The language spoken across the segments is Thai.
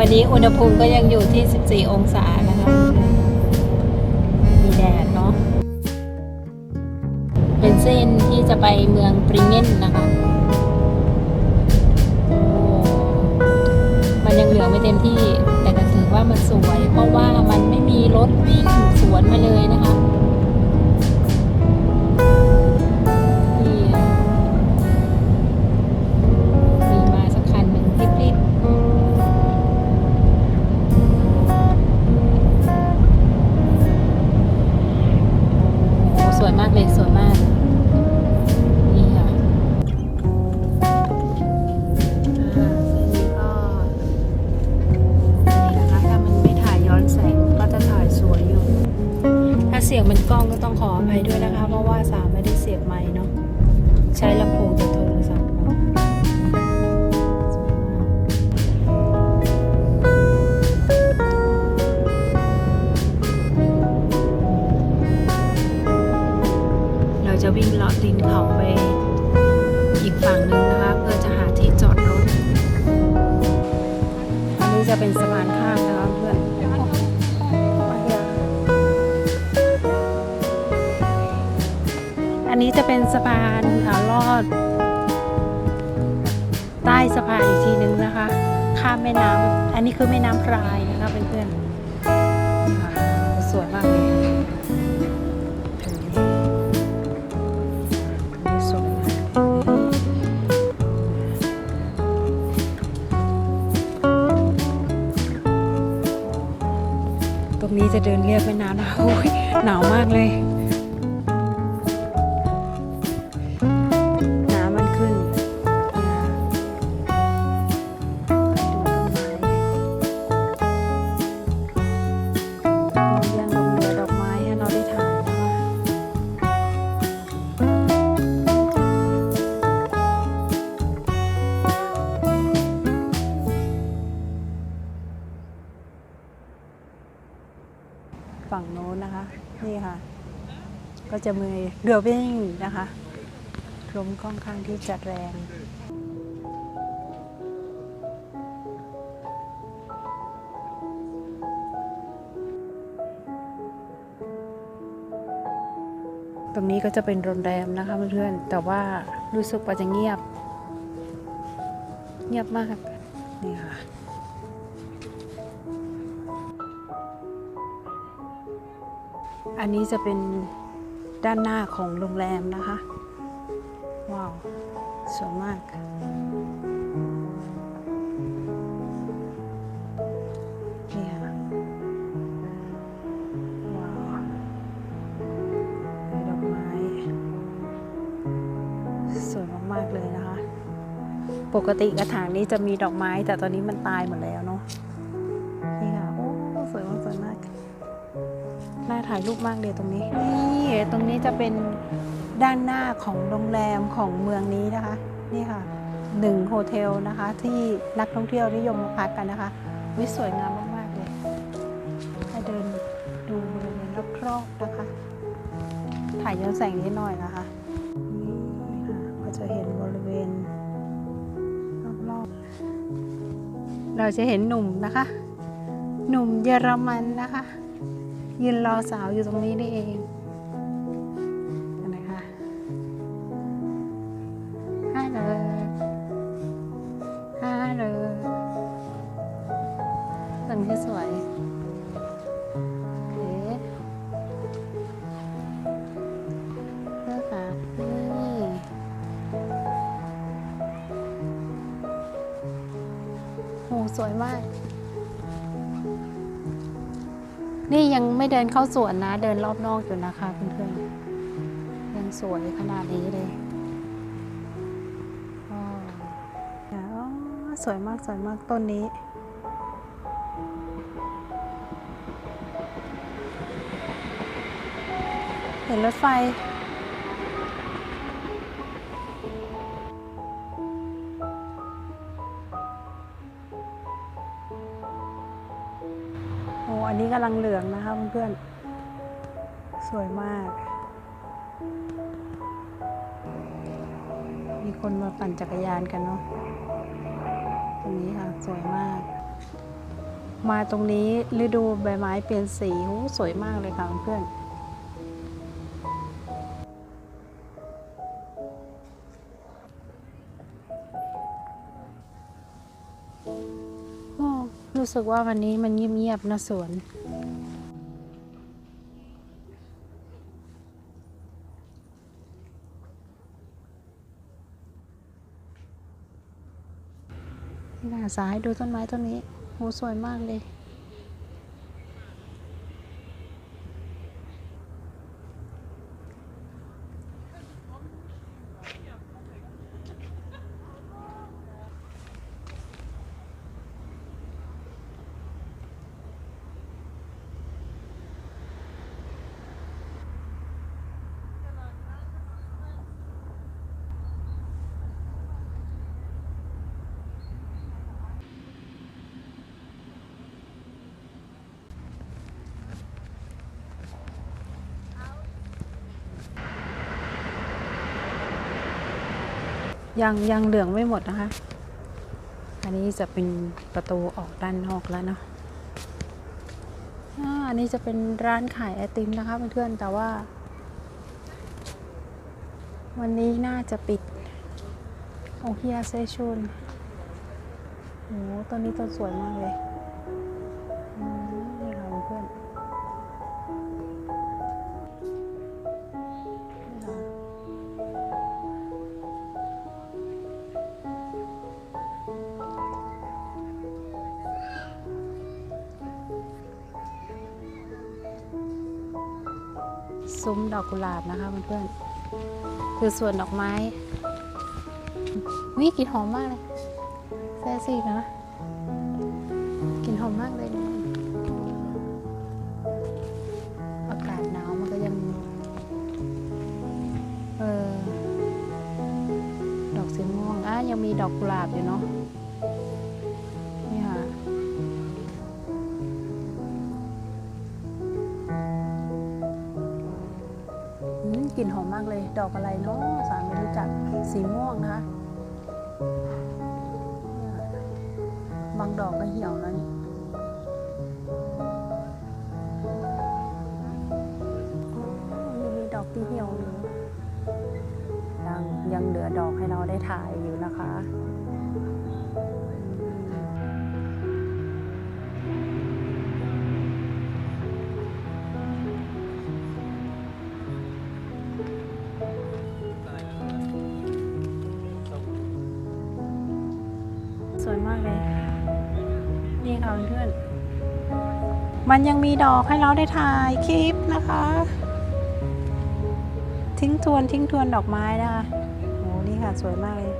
วันนี้อุณหภูมิก็ยังอยู่ที่ 14 องศานะคะมีแดดเนาะเป็นเส้นที่จะไปเมืองปริงเงนนะคะมันยังเหลืองไม่เต็มที่ แต่ก็ถือว่ามันสวย เพราะว่ามันไม่มีรถวิ่งสวนมาเลยนะคะ วยมากเลยสวยมากนี่ค่ะนนี้ก็นี่นะคะถ้ามันไม่ถ่ายย้อนแสงก็จะถ่ายสวยอยู่ถ้าเสียงมันกล้องก็ต้องขออภัยด้วยนะคะ เพราะว่าสามไม่ได้เสียบไม้เนาะใช้ลำโพง จะเป็นสะพานข้ามนะคะเพื่อนอันนี้จะเป็นสะพานลอด ใต้สะพานอีกทีหนึ่งนะคะ ข้ามแม่น้ำอันนี้คือแม่น้ำพรายนะคะเพื่อนๆ เดินเรียบแม่น้ำนะคะโอ้ยหนาวมากเลย น้นนะคะ นี่ค่ะ ก็จะมีเรือวิ่งนะคะลมค่อนข้างที่จะแรงตรงนี้ก็จะเป็นโรงแรมนะคะเพื่อนๆ แต่ว่ารู้สึกว่าจะเงียบ เงียบมาก นี่ค่ะ อันนี้จะเป็นด้านหน้าของโรงแรมนะคะ ว้าว สวยมาก นี่ค่ะ ว้าวดอกไม้ สวยมาก ๆ เลยนะคะ ปกติกระถางนี้จะมีดอกไม้แต่ตอนนี้มันตายหมดแล้วเนาะ ถ่ายรูปมากเลยตรงนี้ นี่ตรงนี้จะเป็นด้านหน้าของโรงแรมของเมืองนี้นะคะ นี่ค่ะหนึ่งโฮเทลนะคะ ที่นักท่องเที่ยวนิยมมาพักกันนะคะวิสวยงามมากๆเลยให้เดินดูบริเวณรอบๆนะคะ ถ่ายย้อนแสงนิดหน่อยนะคะนี่ค่ะก็จะเห็นบริเวณรอบๆเราจะเห็นหนุ่มนะคะ หนุ่มเยอรมันนะคะ ยืนรอสาวอยู่ตรงนี้นี่เองเห็นไหมคะฮัลโหลฮัลโหลตรงนี้สวยโอเคเลือกค่ะนี่โหสวยมาก นี่ยังไม่เดินเข้าสวนนะ เดินรอบนอกอยู่นะคะเพื่อนๆยังสวยขนาดนี้เลยอ๋อสวยมากสวยมากต้นนี้ เห็นรถไฟ อันนี้กำลังเหลืองนะคะเพื่อนๆ สวยมาก มีคนมาปั่นจักรยานกันเนาะ ตรงนี้ค่ะสวยมาก มาตรงนี้ฤดูใบไม้เปลี่ยนสีสวยมากเลยค่ะเพื่อน รู้สึกว่าวันนี้มันเงียบๆนะสวนนี่ค่ะสายดูต้นไม้ต้นนี้โหสวยมากเลย ยังยังเหลืองไม่หมดนะคะ อันนี้จะเป็นประตูออกด้านนอกแล้วเนาะอันนี้จะเป็นร้านขายไอติมนะคะเพื่อนๆแต่ว่า วันนี้น่าจะปิด โอเฮียเซชุนโอ้ต้นนี้ตัวสวยมากเลย ซุ้มดอกกุหลาบนะคะเพื่อนๆคือส่วนดอกไม้วิกลิ่นหอมมากเลยแซ่ซีนะกลิ่นหอมมากเลยอากาศหนาวมันก็ยังเออดอกสีม่วงอะยังมีดอกกุหลาบอยู่เนาะ หอมมากเลย ดอกอะไรเนาะสามไม่รู้จักสีม่วงนะคะ บางดอกก็เหี่ยวแล้วนี่ สวยมากเลย นี่ค่ะเพื่อน มันยังมีดอกให้เราได้ถ่ายคลิปนะคะ ทิ้งทวนทิ้งทวนดอกไม้นะคะโอ้นี่ค่ะสวยมากเลย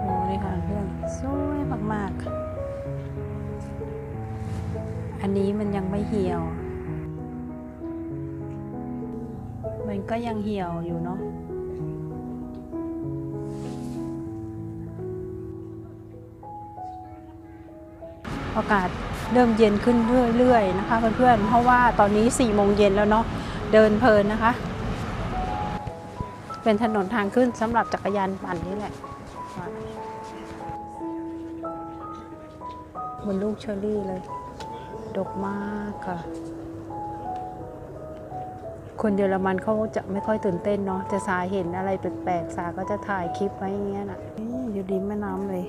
โอ้นี่ค่ะเพื่อนสวยมากๆ อันนี้มันยังไม่เหี่ยว มันก็ยังเหี่ยวอยู่เนาะ อากาศเริ่มเย็นขึ้นเรื่อยๆนะคะเพื่อนๆ เพราะว่าตอนนี้4ี่โมงเย็นแล้วเนาะเดินเพลินนะคะ เป็นถนนทางขึ้นสำหรับจักรยานปั่นนี่แหละเหมือนลูกเชอรี่เลย ดกมากค่ะ คนเยอรมันเขาจะไม่ค่อยตื่นเต้นเนาะแต่สาเห็นอะไรแปลกๆ สาก็จะถ่ายคลิปไว้อย่างเงี้ยนะอยู่ริมแม่น้ำเลย